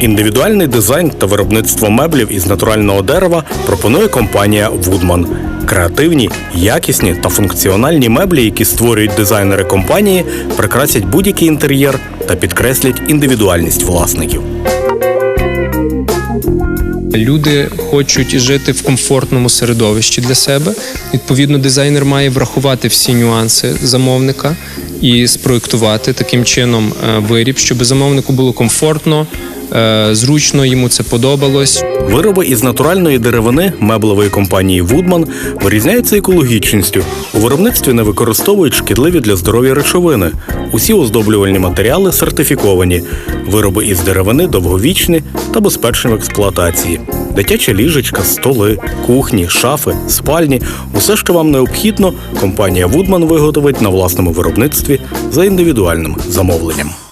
Індивідуальний дизайн та виробництво меблів із натурального дерева пропонує компанія Woodman. Креативні, якісні та функціональні меблі, які створюють дизайнери компанії, прикрасять будь-який інтер'єр та підкреслять індивідуальність власників. Люди хочуть жити в комфортному середовищі для себе. Відповідно, дизайнер має врахувати всі нюанси замовника і спроектувати таким чином е, виріб, щоб замовнику було комфортно, зручно, йому це подобалось. Вироби із натуральної деревини меблевої компанії Woodman вирізняються екологічністю. У виробництві не використовують шкідливі для здоров'я речовини. Усі оздоблювальні матеріали сертифіковані. Вироби із деревини довговічні та безпечні в експлуатації. Дитяча ліжечка, столи, кухні, шафи, спальні усе, що вам необхідно, компанія Woodman виготовить на власному виробництві за індивідуальним замовленням.